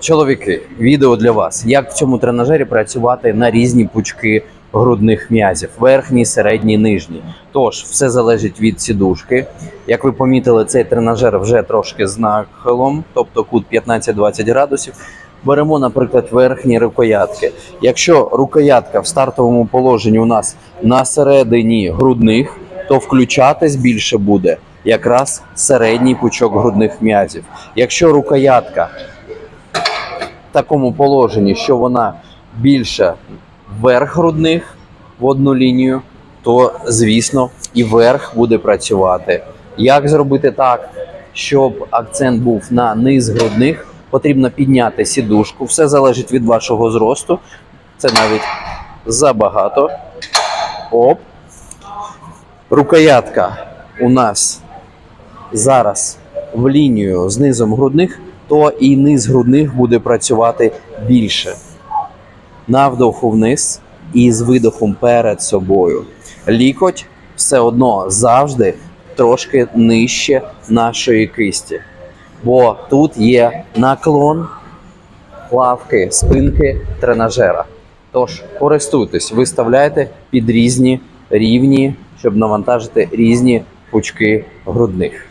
Чоловіки, відео для вас. Як в цьому тренажері працювати на різні пучки грудних м'язів: верхній, середній, нижній. Тож, все залежить від сідушки. Як ви помітили, цей тренажер вже трошки з нахилом, тобто кут 15-20 градусів. Беремо, наприклад, верхні рукоятки. Якщо рукоятка в стартовому положенні у нас на середині грудних, то включатись більше буде якраз середній пучок грудних м'язів. Якщо рукоятка такому положенні, що вона більше вверх грудних в одну лінію, то звісно і верх буде працювати. Як зробити так, щоб акцент був на низ грудних? Потрібно підняти сідушку. Все залежить від вашого зросту. Це навіть забагато. Оп. Рукоятка у нас зараз в лінію з низом грудних, то і низ грудних буде працювати більше. На вдоху вниз і з видохом перед собою. Лікоть все одно завжди трошки нижче нашої кисті. Бо тут є наклон лавки, спинки тренажера. Тож користуйтесь, виставляйте під різні рівні, щоб навантажити різні пучки грудних.